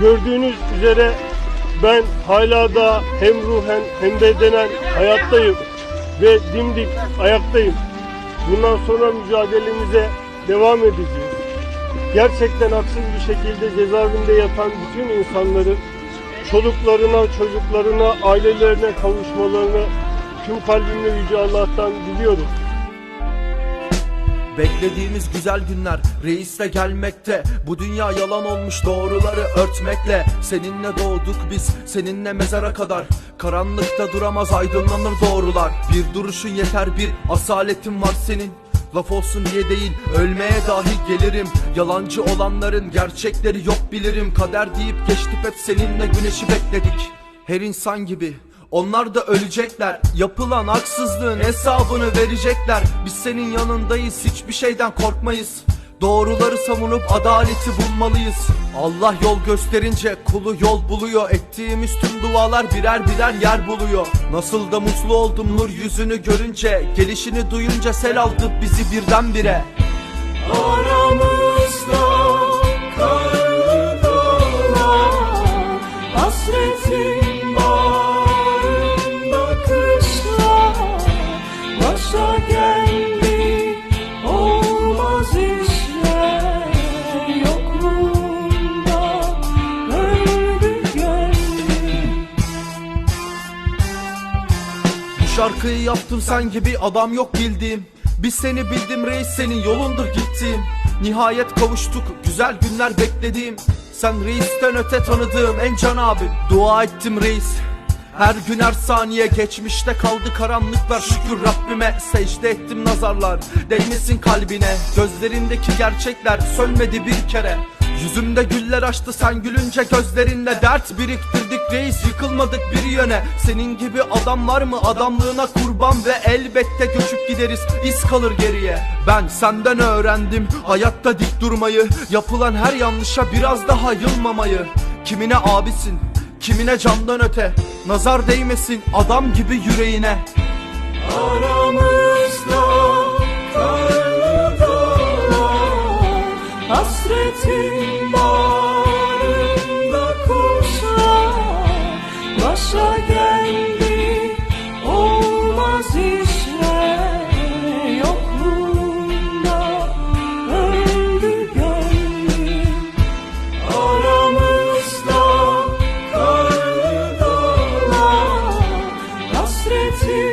Gördüğünüz üzere ben hala da hem ruhen hem bedenen hayattayım ve dimdik ayaktayım. Bundan sonra mücadelemize devam edeceğiz. Gerçekten haksız bir şekilde cezaevinde yatan bütün insanların çoluklarına, çocuklarına, ailelerine kavuşmalarını tüm kalbimle Yüce Allah'tan diliyorum. Beklediğimiz güzel günler reisle gelmekte. Bu dünya yalan olmuş doğruları örtmekle. Seninle doğduk biz seninle mezara kadar. Karanlıkta duramaz aydınlanır doğrular. Bir duruşun yeter bir asaletin var senin. Laf olsun diye değil ölmeye dahi gelirim. Yalancı olanların gerçekleri yok bilirim. Kader deyip geçtik hep seninle güneşi bekledik. Her insan gibi onlar da ölecekler. Yapılan haksızlığın hesabını verecekler. Biz senin yanındayız. Hiçbir şeyden korkmayız. Doğruları savunup adaleti bulmalıyız. Allah yol gösterince kulu yol buluyor. Ettiğimiz tüm dualar birer birer yer buluyor. Nasıl da mutlu oldum nur yüzünü görünce. Gelişini duyunca sel aldı bizi birdenbire. Aramızda karlı dağlar Hasretin şarkıyı yaptım sen gibi adam yok bildiğim. Biz seni bildim reis senin yolundur gittiğim. Nihayet kavuştuk güzel günler beklediğim. Sen reisten öte tanıdığım en can abim Dua ettim reis. Her gün her saniye geçmişte kaldı karanlıklar. Şükür Rabbime secde ettim nazarlar. Değmesin kalbine. Gözlerindeki gerçekler Sönmedi bir kere Yüzümde güller açtı sen gülünce gözlerinle Dert biriktirdik. Reis yıkılmadık bir yöne. Senin gibi adam var mı? Adamlığına kurban Ve elbette göçüp gideriz. İz kalır geriye. Ben senden öğrendim hayatta dik durmayı. Yapılan her yanlışa biraz daha yılmamayı. Kimine abisin Kimine candan öte. Nazar değmesin adam gibi yüreğine. Aramızda to